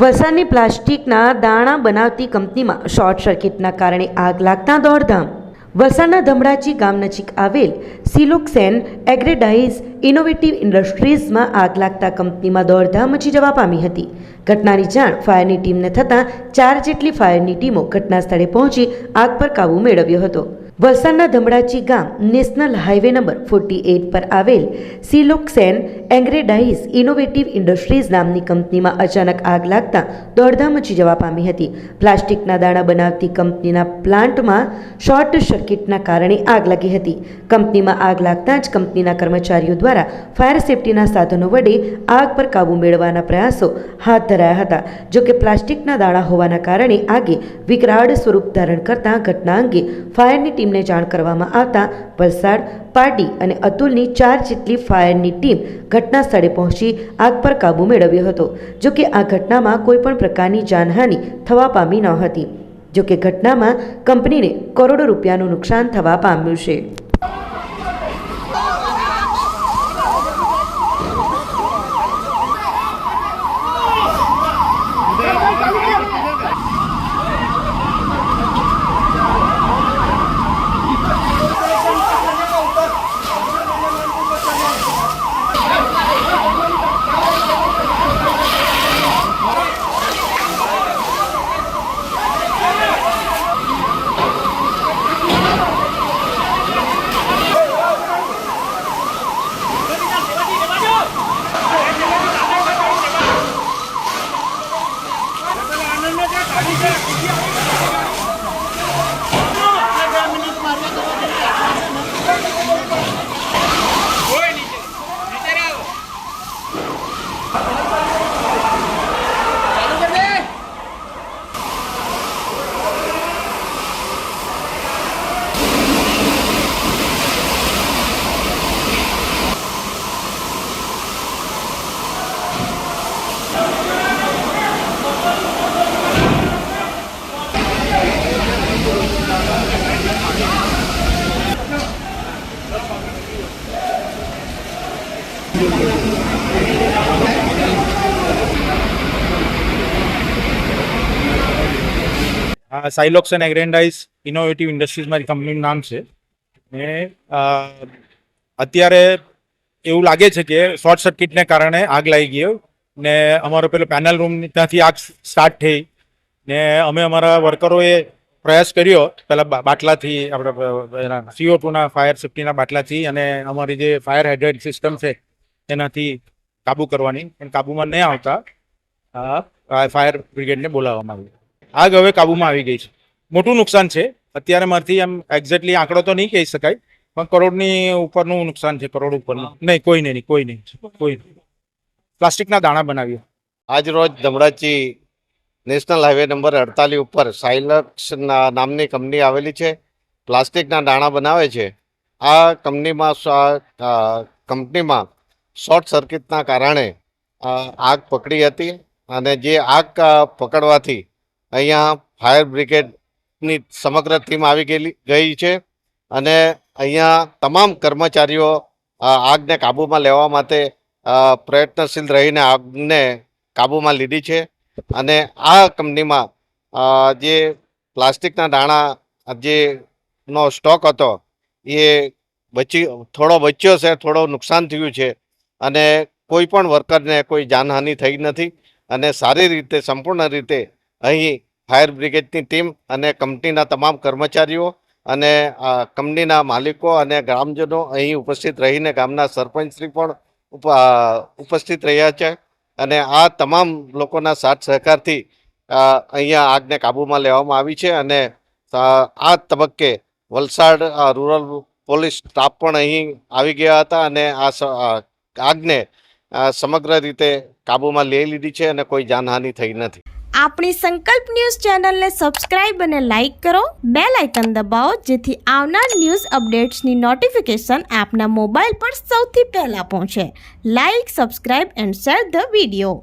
વલસાડની પ્લાસ્ટિકના દાણા બનાવતી કંપનીમાં શોર્ટ સર્કિટના કારણે આગ લાગતા દોડધામ. વલસાડના ધમડાચી ગામ નજીક આવેલ સિલોક્સેન એગ્રેડાઇઝ ઇનોવેટિવ ઇન્ડસ્ટ્રીઝમાં આગ લાગતા કંપનીમાં દોડધામ મચી જવા પામી હતી. ઘટનાની જાણ ફાયરની ટીમને થતાં ચાર જેટલી ફાયરની ટીમો ઘટના સ્થળે પહોંચી આગ પર કાબૂ મેળવ્યો હતો. વલસાડના ધમડાચી ગામ national highway number forty eight પર આવેલ સિલોક્સેન એંગ્રેડાઇઝ ઇનોવેટિવ ઇન્ડસ્ટ્રીઝ નામની કંપનીમાં અચાનક આગ લાગતા દોડધામ મચી જવા પામી હતી. પ્લાસ્ટિકના દાણા બનાવતી કંપનીના પ્લાન્ટમાં શોર્ટ સર્કિટના કારણે આગ લાગી હતી. કંપનીમાં આગ લાગતા જ કંપનીના કર્મચારીઓ દ્વારા ફાયર સેફટીના સાધનો વડે આગ પર કાબૂ મેળવવાના પ્રયાસો હાથ ધરાયા હતા. જોકે પ્લાસ્ટિકના દાણા હોવાના કારણે આગે વિકરાળ સ્વરૂપ ધારણ કરતા ઘટના અંગે ફાયરની ટીમને જાણ કરવામાં આવતા વલસાડ પાર્ટી અને અતુલની ચાર જેટલી ફાયરની ટીમ ઘટના સ્થળે પહોંચી આગ પર કાબૂ મેળવ્યો હતો, જો કે આ ઘટનામાં કોઈ પણ પ્રકારની જાનહાનિ થવા પામી ન હતી, જો કે ઘટનામાં કંપનીને કરોડો રૂપિયાનું નુકસાન થવા પામ્યું છે. Silox and aggrandise innovative industries મારી કંપનીનું નામ છે. ને અત્યારે એવું લાગે છે કે શોર્ટ સર્કિટને કારણે આગ લાગી ગયો ને અમારો પેલો પેનલ રૂમ ત્યાંથી આગ સ્ટાર્ટ થઈ. ને અમે અમારા વર્કરોએ પ્રયાસ કર્યો બા- બાટલાથી, આપણે એના સીઓ ટુના ફાયર સેફ્ટીના બાટલાથી અને અમારી જે ફાયર હાઇડ્રેટ સિસ્ટમ છે એનાથી કાબુ કરવાની. પણ કાબુમાં નહીં આવતા. ફાયર બ્રિગેડને બોલાવવામાં આવ્યું. આગ હવે કાબુમાં આવી ગઈ છે. મોટું નુકસાન છે. અત્યારે મારથી આમ એક્ઝેક્ટલી આંકડો તો નહીં કહી શકાય. પણ કરોડની ઉપરનું નુકસાન છે. કરોડ ઉપરનું. નહીં, કોઈ નહીં કોઈ નહીં. કોઈ પ્લાસ્ટિકના દાણા બનાવ્યા. આજ રોજ ધમડાચી નેશનલ હાઈવે નંબર અડતાલીસ ઉપર સાયલક્સ નામની કંપની આવેલી છે. પ્લાસ્ટિકના દાણા બનાવે છે. આ કંપનીમાં કંપનીમાં શોર્ટ સર્કિટના કારણે આગ પકડી હતી અને જે આગ પકડવાથી અહીંયા ફાયર બ્રિગેડની સમગ્ર ટીમ આવી ગયેલી, ગઈ છે અને અહીંયા તમામ કર્મચારીઓ આગને કાબૂમાં લેવા માટે પ્રયત્નશીલ રહીને આગને કાબૂમાં લીધી છે અને આ કંપનીમાં જે પ્લાસ્ટિકના દાણા, જે નો સ્ટોક હતો, એ બચી, થોડો બચ્યો છે, થોડો નુકસાન થયું છે અને કોઈ પણ વર્કરને કોઈ જાનહાનિ થઈ નથી અને સારી રીતે, સંપૂર્ણ રીતે અહીં ફાયર બ્રિગેડની ટીમ અને કંપનીના તમામ કર્મચારીઓ અને કંપનીના માલિકો અને ગ્રામજનો અહીં ઉપસ્થિત રહીને ગામના સરપંચશ્રી પણ ઉપ- ઉપસ્થિત રહ્યા છે અને આ તમામ લોકોના સાથ સહકારથી અહીંયા આગને કાબૂમાં લેવામાં આવી છે અને આ તબક્કે વલસાડ રૂરલ પોલીસ સ્ટાફ પણ અહીં આવી ગયા હતા અને આ આગને સમગ્ર રીતે કાબૂમાં લઈ લીધી છે અને કોઈ જાનહાનિ થઈ નથી. આપણી સંકલ્પ ન્યૂઝ ચેનલને સબસ્ક્રાઇબ અને લાઇક કરો. બે લાઇકન દબાવો, જેથી આવનાર ન્યૂઝ અપડેટ્સની નોટિફિકેશન આપના મોબાઈલ પર સૌથી પહેલાં પહોંચે. Like, subscribe and share the video.